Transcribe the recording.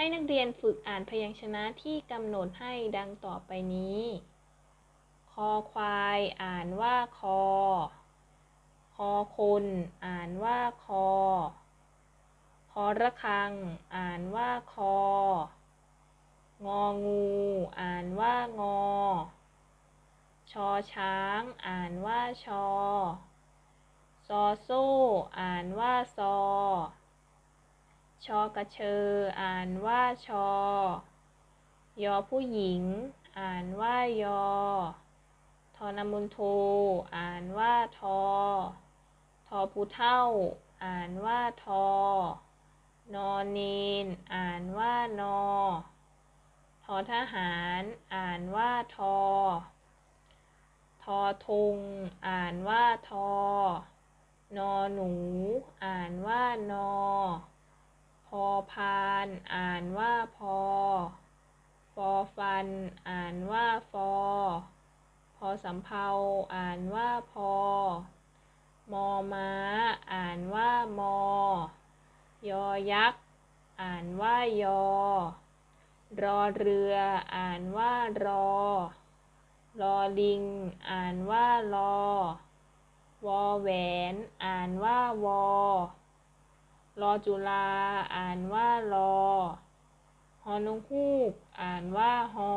ให้นักเรียนฝึกอ่านพยัญชนะที่กำหนดให้ดังต่อไปนี้ คอควายอ่านว่าคอ คอคนอ่านว่าคอ คอระฆัง อ่านว่าคอ งองู อ่านว่างอ ชอช้าง อ่านว่าชอ ซอโซ่ อ่านว่าซอ ชอกระเชอ อ่านว่าชอ ยอผู้หญิง อ่านว่ายอ ทอนมุนโท อ่านว่าทอ ทอผู้เท่า อ่านว่าทอ นอนเนน อ่านว่านอ ทอทหาร อ่านว่าทอ ทอทง อ่านว่าทอ นอหนู อ่านว่านอ พอพาน อ่านว่าพอ ฟอฟัน อ่านว่าฟอ พอสำเภา อ่านว่าพอ มอม้า อ่านว่ามอ ยอยักษ์ อ่านว่ายอ รอเรือ อ่านว่ารอ รอลิง อ่านว่ารอ วอแหวน อ่านว่าวอ รอจุฬาอ่านว่ารอ ฮอนุคูกอ่านว่าฮอ